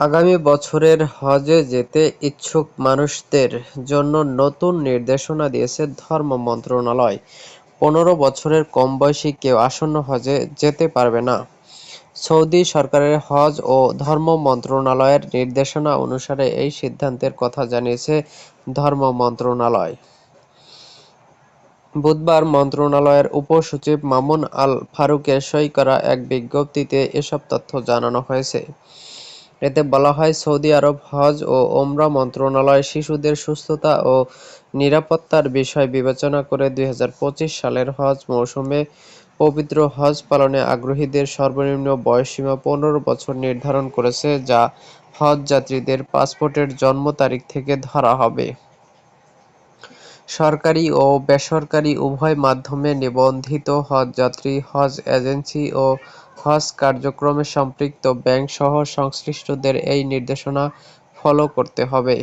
আগামী বছরের হজে যেতে ইচ্ছুক মানুষদের জন্য নতুন নির্দেশনা দিয়েছে ধর্ম মন্ত্রণালয়। পনেরো বছরের কম বয়সী কেউ আসন্ন হজে যেতে পারবে না। সৌদি সরকারের হজ ও ধর্ম মন্ত্রণালয়ের নির্দেশনা অনুসারে এই সিদ্ধান্তের কথা জানিয়েছে ধর্ম মন্ত্রণালয়। বুধবার মন্ত্রণালয়ের উপসচিব মামুন আল ফারুকের সই করা এক বিজ্ঞপ্তিতে এসব তথ্য জানানো হয়েছে। এতে বলা হয়, সৌদি আরব হজ ও ওমরা মন্ত্রণালয় শিশুদের সুস্থতা ও নিরাপত্তার বিষয় বিবেচনা করে দুই হাজার পঁচিশ সালের হজ মৌসুমে পবিত্র হজ পালনে আগ্রহীদের সর্বনিম্ন বয়সসীমা পনেরো বছর নির্ধারণ করেছে, যা হজ যাত্রীদের পাসপোর্টের জন্ম তারিখ থেকে ধরা হবে। সরকারি ও বেসরকারি উভয় মাধ্যমে নিবন্ধিত হজযাত্রী হজ এজেন্সি ও হজ কার্যক্রমে সম্পৃক্ত ব্যাংকসহ সংশ্লিষ্টদের এই নির্দেশনা ফলো করতে হবে।